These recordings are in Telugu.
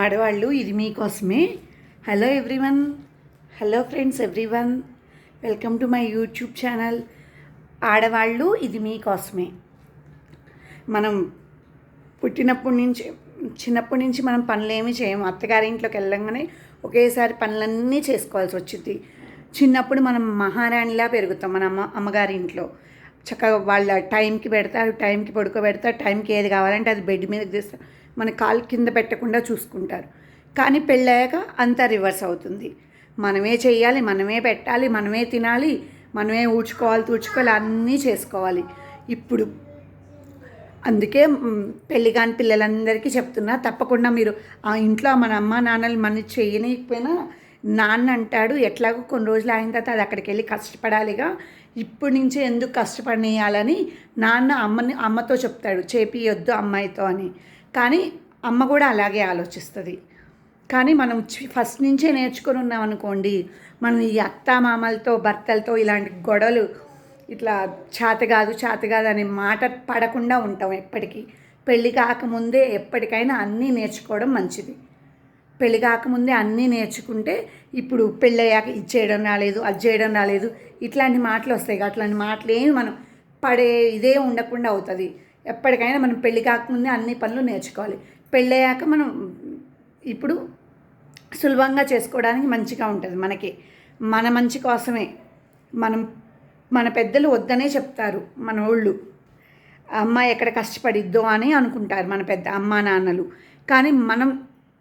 ఆడవాళ్ళు ఇది మీకోసమే. Hello everyone hello friends everyone welcome to my YouTube channel ఆడవాళ్ళు ఇది మీకోసమే. మనం పుట్టినప్పటి నుంచి చిన్నప్పటి నుంచి మనం పనులేమీ చేయము. అత్తగారింట్లోకి వెళ్ళంగానే ఒకేసారి పనులన్నీ చేసుకోవాల్సి వచ్చింది చిన్నప్పుడు మనం మహారాణిలా పెరుగుతాం మన అమ్మ అమ్మగారి ఇంట్లో చక్కగా వాళ్ళ టైంకి పెడతారు టైంకి పడుకోబెడతారు టైంకి ఏది కావాలంటే అది బెడ్ మీద తీస్తారు మన కాలు కింద పెట్టకుండా చూసుకుంటారు. కానీ పెళ్ళయ్యాక అంతా రివర్స్ అవుతుంది. మనమే చేయాలి మనమే పెట్టాలి మనమే తినాలి మనమే ఊడ్చుకోవాలి తూడ్చుకోవాలి అన్నీ చేసుకోవాలి. ఇప్పుడు అందుకే పెళ్ళి కాని పిల్లలందరికీ చెప్తున్నా తప్పకుండా మీరు ఆ ఇంట్లో మన అమ్మ నాన్నలు మన చేయనీయకపోయినా నాన్న అంటాడు ఎట్లాగో కొన్ని రోజులు అయిన తర్వాత అది అక్కడికి వెళ్ళి కష్టపడాలిగా. ఇప్పటి నుంచే ఎందుకు కష్టపడియాలని నాన్న అమ్మని అమ్మతో చెప్తాడు చేపియొద్దు అమ్మాయితో అని. కానీ అమ్మ కూడా అలాగే ఆలోచిస్తుంది. కానీ మనం ఫస్ట్ నుంచే నేర్చుకుని ఉన్నాం అనుకోండి మనం ఈ అత్త మామలతో భర్తలతో ఇలాంటి గొడవలు ఇట్లా చేత కాదు చేత కాదు అనే మాట పడకుండా ఉంటాం ఎప్పటికీ. పెళ్ళి కాకముందే ఎప్పటికైనా అన్నీ నేర్చుకోవడం మంచిది. పెళ్ళి కాకముందే అన్నీ నేర్చుకుంటే ఇప్పుడు పెళ్ళయ్యాక ఇది చేయడం రాలేదు అది చేయడం రాలేదు. ఇట్లాంటి మాటలు వస్తాయి అట్లాంటి మాటలు ఏమి మనం పడే ఇదే ఉండకుండా అవుతుంది. ఎప్పటికైనా మనం పెళ్ళి కాకముందే అన్ని పనులు నేర్చుకోవాలి. పెళ్ళయ్యాక మనం ఇప్పుడు సులభంగా చేసుకోవడానికి మంచిగా ఉంటుంది మనకి. మన మంచి కోసమే. మనం మన పెద్దలు వద్దనే చెప్తారు మన వాళ్ళు అమ్మాయి ఎక్కడ కష్టపడిద్దో అని అనుకుంటారు మన పెద్ద అమ్మా నాన్నలు. కానీ మనం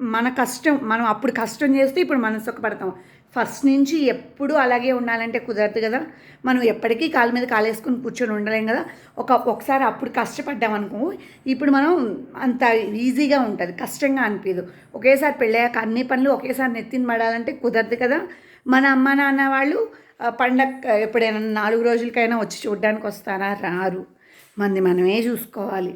మన కష్టం మనం అప్పుడు కష్టం చేస్తే ఇప్పుడు మనం సుఖపడతాం ఫస్ట్ నుంచి ఎప్పుడు అలాగే ఉండాలంటే కుదరదు కదా. మనం ఎప్పటికీ కాలు మీద కాలేసుకుని కూర్చొని ఉండలేం కదా. ఒక ఒకసారి అప్పుడు కష్టపడ్డాం అనుకో ఇప్పుడు మనం అంత ఈజీగా ఉంటుంది. కష్టంగా అనిపించదు ఒకేసారి పెళ్ళాక అన్ని పనులు ఒకేసారి నెత్తిన పడాలంటే కుదరదు కదా. మన అమ్మ నాన్న వాళ్ళు పండగ ఎప్పుడైనా నాలుగు రోజులకైనా వచ్చి చూడడానికి వస్తారా? రారు. మంది మనమే చూసుకోవాలి.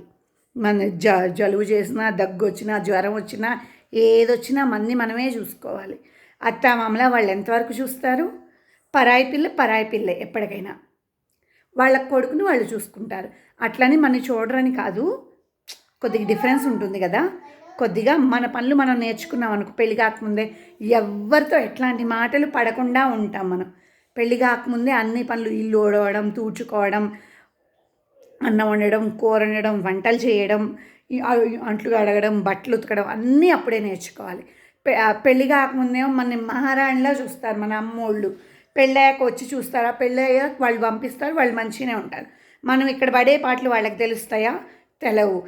మన జ జలుబు చేసినా దగ్గు వచ్చినా జ్వరం వచ్చినా ఏదొచ్చినా మంది మనమే చూసుకోవాలి. అత్త మామల వాళ్ళు ఎంతవరకు చూస్తారు? పరాయి పిల్ల పరాయి పిల్లే ఎప్పటికైనా. వాళ్ళ కొడుకుని వాళ్ళు చూసుకుంటారు. అట్లని మనం చూడరని కాదు. కొద్దిగా డిఫరెన్స్ ఉంటుంది కదా. కొద్దిగా మన పనులు మనం నేర్చుకున్నాం అనుకో పెళ్ళి కాకముందే ఎవరితో ఎట్లాంటి మాటలు పడకుండా ఉంటాం మనం. పెళ్ళి కాకముందే అన్ని పనులు ఇల్లు ఓడవడం తూడ్చుకోవడం అన్నం వండడం కూర వండడం వంటలు చేయడం అంట్లు కడగడం బట్టలు ఉతకడం అన్నీ అప్పుడే నేర్చుకోవాలి. పె- ఆ కాకముందేమో మన మహారాణిలా చూస్తారు మన అమ్మోళ్ళు. పెళ్ళయ్యాక వచ్చి చూస్తారా? పెళ్ళయ్యాక వాళ్ళు పంపిస్తారు వాళ్ళు మంచిగానే ఉంటారు. మనం ఇక్కడ పడే పాటలు వాళ్ళకి తెలుస్తాయా? తెలవు.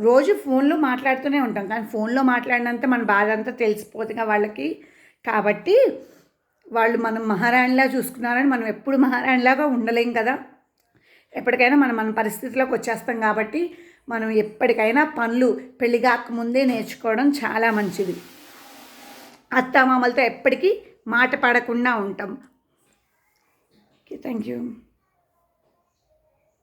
రోజు ఫోన్లో మాట్లాడుతూనే ఉంటాం. కానీ ఫోన్లో మాట్లాడినంత మన బాధ అంతా తెలిసిపోతుందిగా వాళ్ళకి. కాబట్టి వాళ్ళు మనం మహారాణిలా చూసుకున్నారని మనం ఎప్పుడు మహారాణిలాగా ఉండలేం కదా. ఎప్పటికైనా మనం మన పరిస్థితిలోకి వచ్చేస్తాం కాబట్టి మనం ఎప్పటికైనా పనులు పెళ్ళి కాకముందే నేర్చుకోవడం చాలా మంచిది. అత్తామామలతో ఎప్పటికీ మాట పడకుండా ఉంటాం. Okay thank you